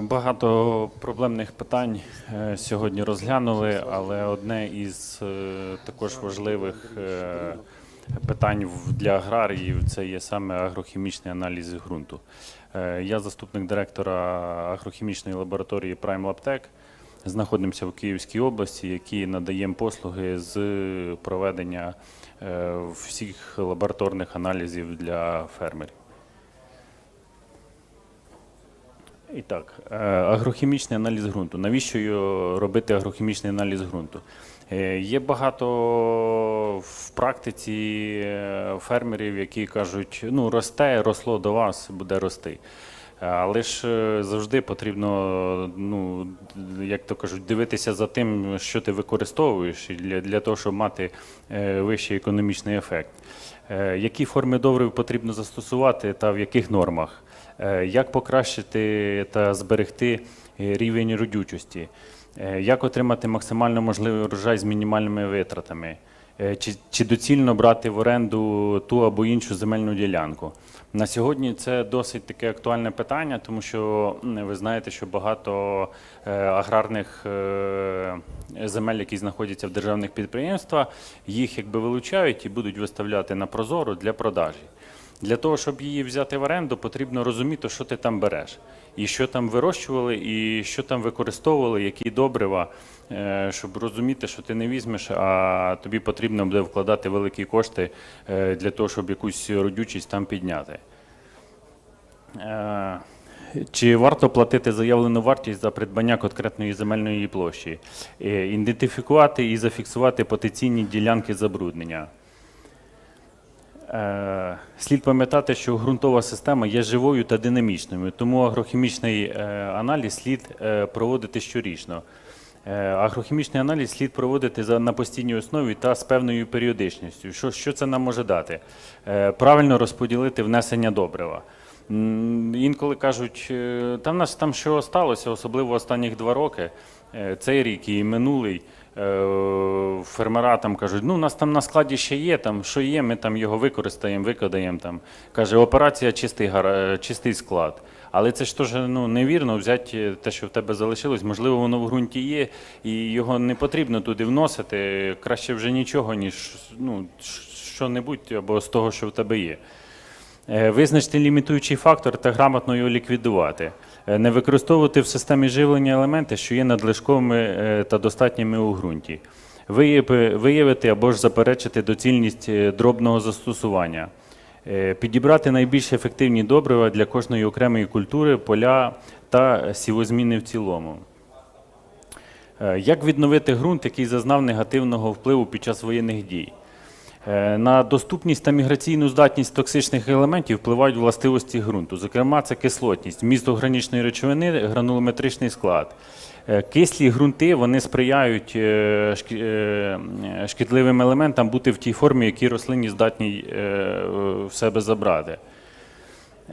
Багато проблемних питань е, сьогодні розглянули, але одне із е, також важливих е, питань для аграріїв це є саме агрохімічний аналіз ґрунту. Я заступник директора агрохімічної лабораторії Prime Labtech. Знаходимося в Київській області, які надаємо послуги з проведення всіх лабораторних аналізів для фермерів. І так, е, агрохімічний аналіз ґрунту. Навіщо робити агрохімічний аналіз ґрунту? Е, Є багато в практиці е, фермерів, які кажуть, ну росте, росло до вас, буде рости. Але ж завжди потрібно, ну як то кажуть, дивитися за тим, що ти використовуєш, для, для того, щоб мати вищий економічний ефект. Які форми добрив потрібно застосувати та в яких нормах? Е, Як покращити та зберегти е, рівень родючості? Е, Як отримати максимально можливий урожай з мінімальними витратами? Чи, чи доцільно брати в оренду ту або іншу земельну ділянку? На сьогодні це досить таке актуальне питання, тому що ви знаєте, що багато аграрних земель, які знаходяться в державних підприємствах, їх якби вилучають і будуть виставляти на прозоро для продажі. Для того, щоб її взяти в оренду, потрібно розуміти, що ти там береш, і що там вирощували, і що там використовували, які добрива, е, щоб розуміти, що ти не візьмеш, а тобі потрібно буде вкладати великі кошти е, для того, щоб якусь родючість там підняти. Е, Чи варто платити заявлену вартість за придбання конкретної земельної площі, ідентифікувати і зафіксувати потенційні ділянки забруднення? Е, Слід пам'ятати, що ґрунтова система є живою та динамічною, тому агрохімічний е, аналіз слід е, проводити щорічно. Агрохімічний аналіз слід проводити на постійній основі та з певною періодичністю. Що, що це нам може дати? Правильно розподілити внесення добрива. Інколи кажуть, та в нас там що сталося, особливо останніх два роки, цей рік і минулий. Е, Фермера там кажуть, ну у нас там на складі ще є, там що є, ми там його використаємо, викладаємо там. Каже, операція чистий, гара- чистий склад. Але це ж теж ну, невірно взяти те, що в тебе залишилось. Можливо, воно в ґрунті є, і його не потрібно туди вносити. Краще вже нічого, ніж ну, що-небудь або з того, що в тебе є. Е, Визначити лімітуючий фактор та грамотно його ліквідувати. Е, Не використовувати в системі живлення елементи, що є надлишковими е, та достатніми у ґрунті. Виявити або ж заперечити доцільність е, дробного застосування. Підібрати найбільш ефективні добрива для кожної окремої культури, поля та сівозміни в цілому. Як відновити ґрунт, який зазнав негативного впливу під час воєнних дій? Е, На доступність та міграційну здатність токсичних елементів впливають властивості ґрунту. Зокрема, це кислотність, місто гранічної речовини, гранулометричний склад. Е, Кислі ґрунти вони сприяють е, шкі- шкідливим елементам бути в тій формі, які рослині здатні в себе забрати.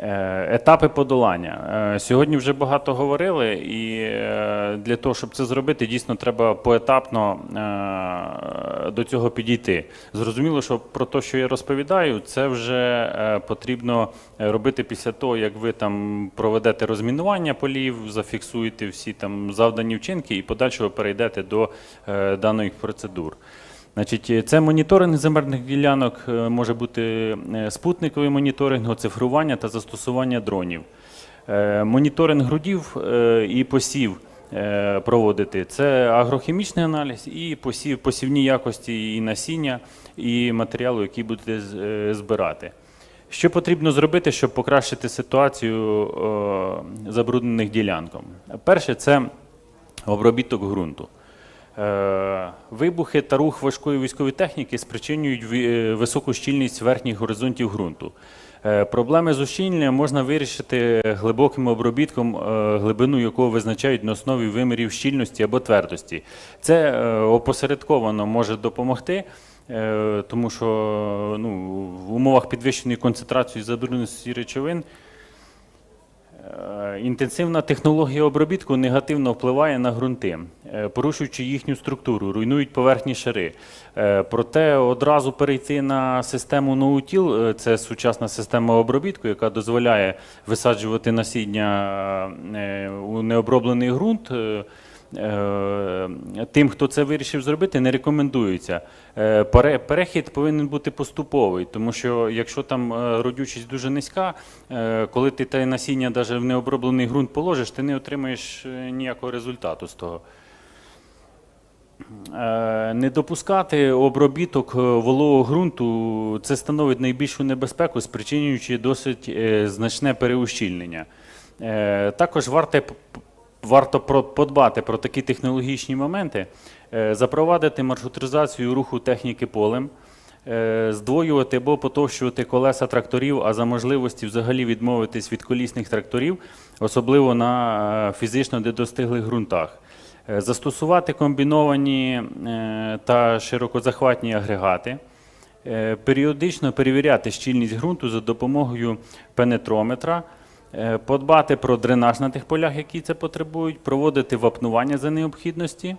Е, Етапи подолання. Е, Сьогодні вже багато говорили, і е, для того, щоб це зробити, дійсно треба поетапно до цього підійти. Зрозуміло, що про те, що я розповідаю, це вже потрібно робити після того, як ви там проведете розмінування полів, зафіксуєте всі там завдані вчинки і подальшого перейдете до даних процедур. Значить, е, це моніторинг земельних ділянок, е, може бути е, спутниковий моніторинг, оцифрування та застосування дронів. Моніторинг грудів і посів проводити. Це агрохімічний аналіз і посів, посівні якості і насіння, і матеріалу, який будете збирати. Що потрібно зробити, щоб покращити ситуацію забруднених ділянком? Перше, це обробіток ґрунту. Е, Вибухи та рух важкої військової техніки спричинюють е, високу щільність верхніх горизонтів ґрунту. Е, Проблеми з ущільненням можна вирішити глибоким обробітком, глибину якого визначають на основі вимірів щільності або твердості. Це опосередковано може допомогти, тому що ну, в умовах підвищеної концентрації забрудненості речовин Інтенсивна технологія обробітку негативно впливає на ґрунти, е, порушуючи їхню структуру, руйнують поверхні шари. Е, Проте одразу перейти на систему ноутіл – це сучасна система обробітку, яка дозволяє висаджувати насіння е, у необроблений ґрунт. Е, Тим, хто це вирішив зробити, не рекомендується. Е, Перехід повинен бути поступовий, тому що якщо там е, родючість дуже низька, коли ти те насіння навіть в необроблений ґрунт положиш, ти не отримаєш ніякого результату з того. Не допускати обробіток вологого ґрунту це становить найбільшу небезпеку, спричинюючи досить значне переущільнення. Також п- варто подбати про такі технологічні моменти, е, запровадити маршрутизацію руху техніки полем, е, здвоювати або потовщувати колеса тракторів, а за можливості взагалі відмовитись від колісних тракторів, особливо на е, фізично недостиглих ґрунтах. Застосувати комбіновані та широкозахватні агрегати, періодично перевіряти щільність ґрунту за допомогою пенетрометра, подбати про дренаж на тих полях, які це потребують, проводити вапнування за необхідності.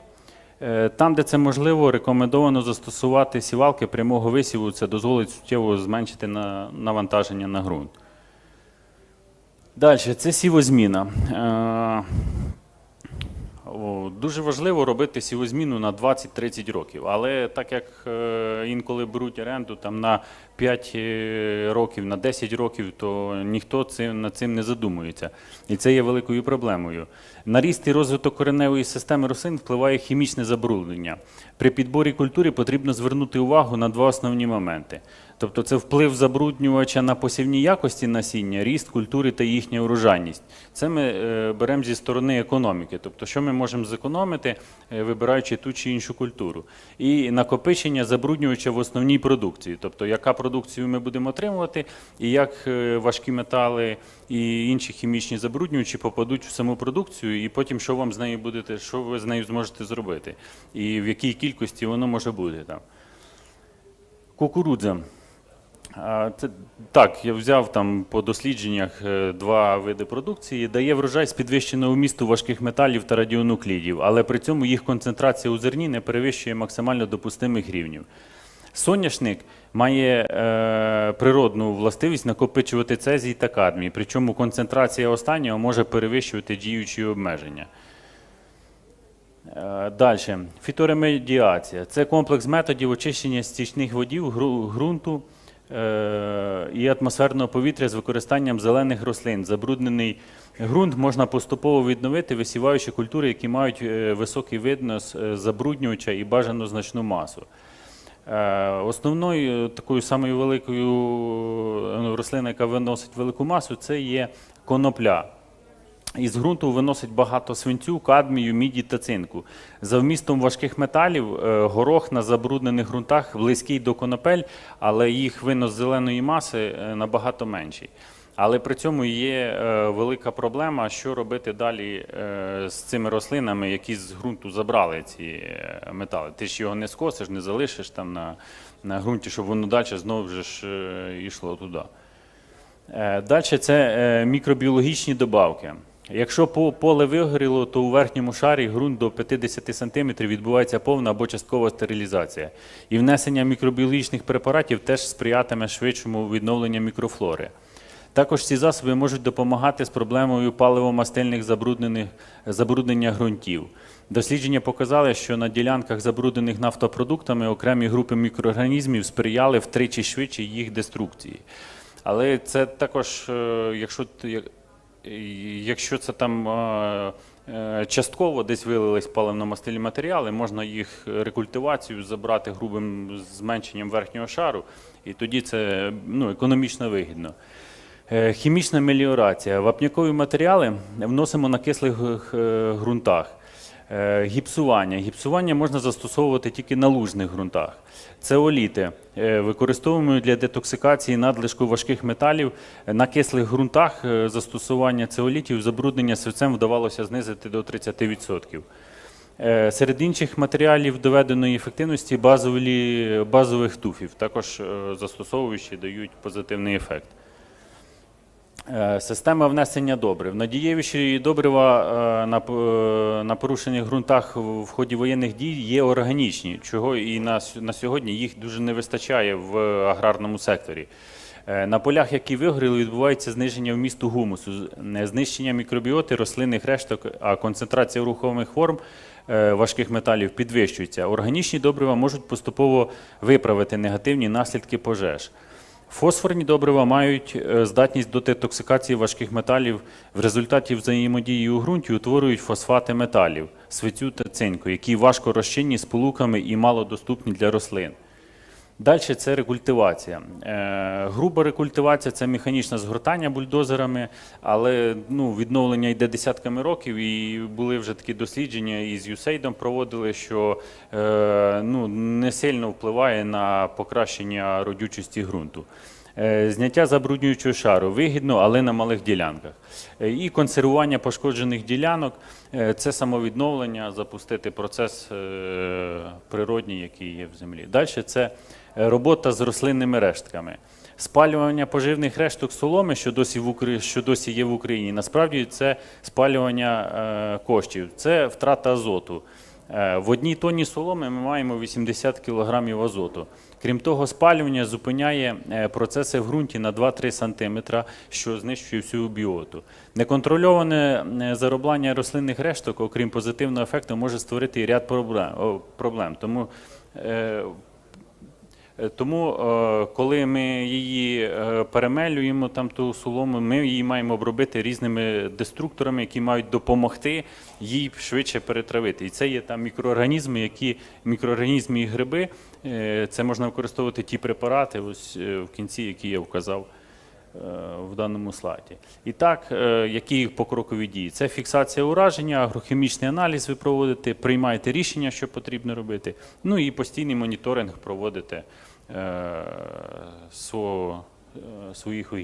Е, Там, де це можливо, рекомендовано застосувати сівалки прямого висіву. Це дозволить суттєво зменшити навантаження на ґрунт. Далі, це сівозміна. Дуже важливо робити сівозміну на 20-30 років, але так як е, інколи беруть оренду там на 5 е, років, на 10 років, то ніхто цим, над цим не задумується. І це є великою проблемою. На ріст і розвиток кореневої системи рослин впливає хімічне забруднення. При підборі культури потрібно звернути увагу на два основні моменти. Тобто це вплив забруднювача на посівні якості насіння, ріст культури та їхня урожайність. Це ми е, беремо зі сторони економіки. Тобто, що ми можемо зекономити, е, вибираючи ту чи іншу культуру. І накопичення забруднювача в основній продукції. Тобто, яка продукцію ми будемо отримувати, і як е, важкі метали і інші хімічні забруднювачі попадуть в саму продукцію, і потім що вам з нею будете, що ви з нею зможете зробити, і в якій кількості воно може бути там. Кукурудза. Це, так, я взяв там по дослідженнях е, два види продукції. Дає врожай з підвищеного вмісту важких металів та радіонуклідів, але при цьому їх концентрація у зерні не перевищує максимально допустимих рівнів. Соняшник має е, природну властивість накопичувати цезій та кадмій, причому концентрація останнього може перевищувати діючі обмеження. Далі. Фіторемедіація. Це комплекс методів очищення стічних водів, ґрунту е, і атмосферного повітря з використанням зелених рослин. Забруднений ґрунт можна поступово відновити, висіваючи культури, які мають е, високий виднос забруднююча забруднювача і бажану значну масу. Е, Основною е, такою самою великою е, рослиною, яка виносить велику масу, це є конопля. Із ґрунту виносить багато свинцю, кадмію, міді та цинку. За вмістом важких металів е, горох на забруднених ґрунтах близький до конопель, але їх винос зеленої маси е, набагато менший. Але при цьому є е, велика проблема, що робити далі з цими рослинами, які з ґрунту забрали ці метали. Ти ж його не скосиш, не залишиш там на, на ґрунті, щоб воно далі знову ж йшло туди. Далі це мікробіологічні добавки. Якщо по- поле вигоріло, то у верхньому шарі ґрунт до 50 см відбувається повна або часткова стерилізація. І внесення мікробіологічних препаратів теж сприятиме швидшому відновленню мікрофлори. Також ці засоби можуть допомагати з проблемою паливо-мастильних забруднення ґрунтів. Дослідження показали, що на ділянках, забруднених нафтопродуктами, окремі групи мікроорганізмів сприяли втричі швидше їх деструкції. Але це також, е, якщо якщо це там е, е, частково десь вилились паливно-мастильні матеріали, можна їх рекультивацію забрати грубим зменшенням верхнього шару, і тоді це ну, економічно вигідно. Е, Хімічна меліорація. Вапнякові матеріали вносимо на кислих ґрунтах. Е, Гіпсування. Гіпсування можна застосовувати тільки на лужних ґрунтах. Цеоліти е, використовуємо для детоксикації надлишку важких металів. На кислих ґрунтах е, застосування цеолітів забруднення свинцем вдавалося знизити до 30%. Е, Серед інших матеріалів доведеної ефективності базові, базових туфів, також застосовуючи дають позитивний ефект. Е, Система внесення добрив. Надієвіші добрива е, на, е, на порушених ґрунтах в ході воєнних дій є органічні, чого і на, на сьогодні їх дуже не вистачає в аграрному секторі. На полях, які вигоріли, відбувається зниження вмісту гумусу, знищення мікробіоти, рослинних решток, а концентрація рухомих форм важких металів підвищується. Органічні добрива можуть поступово виправити негативні наслідки пожеж. Фосфорні добрива мають е, здатність до детоксикації важких металів. В результаті взаємодії у ґрунті утворюють фосфати металів, свицю та цинку, які важко розчинні сполуками і малодоступні для рослин. Далі це рекультивація. Е, груба рекультивація це механічне згортання бульдозерами, але ну, відновлення йде десятками років, і були вже такі дослідження із USAID проводили, що е, ну, не сильно впливає на покращення родючості ґрунту. Е, Зняття забруднюючого шару вигідно, але на малих ділянках. І консервування пошкоджених ділянок це самовідновлення, запустити процес природній, який є в землі. Далі це е, робота з рослинними рештками. Спалювання поживних решток соломи, що досі в Украї... що досі є в Україні, насправді це спалювання е, коштів, це втрата азоту. Е, В одній тонні соломи ми маємо 80 кг азоту. Крім того, спалювання зупиняє е, процеси в ґрунті на 2-3 см, що знищує всю біоту. Неконтрольоване зароблання рослинних решток, окрім позитивного ефекту, може створити ряд проблем. Тому е, Е, Тому, е, коли ми її е, перемелюємо, там ту солому, ми її маємо обробити різними деструкторами, які мають допомогти їй швидше перетравити. І це є там мікроорганізми, які мікроорганізми і гриби. е, Це можна використовувати ті препарати, ось е, в кінці, які я вказав е, в даному слайді. І так, е, які їх покрокові дії? Це фіксація ураження, агрохімічний аналіз ви проводите, приймаєте рішення, що потрібно робити. Ну і постійний моніторинг проводите е, е, своїх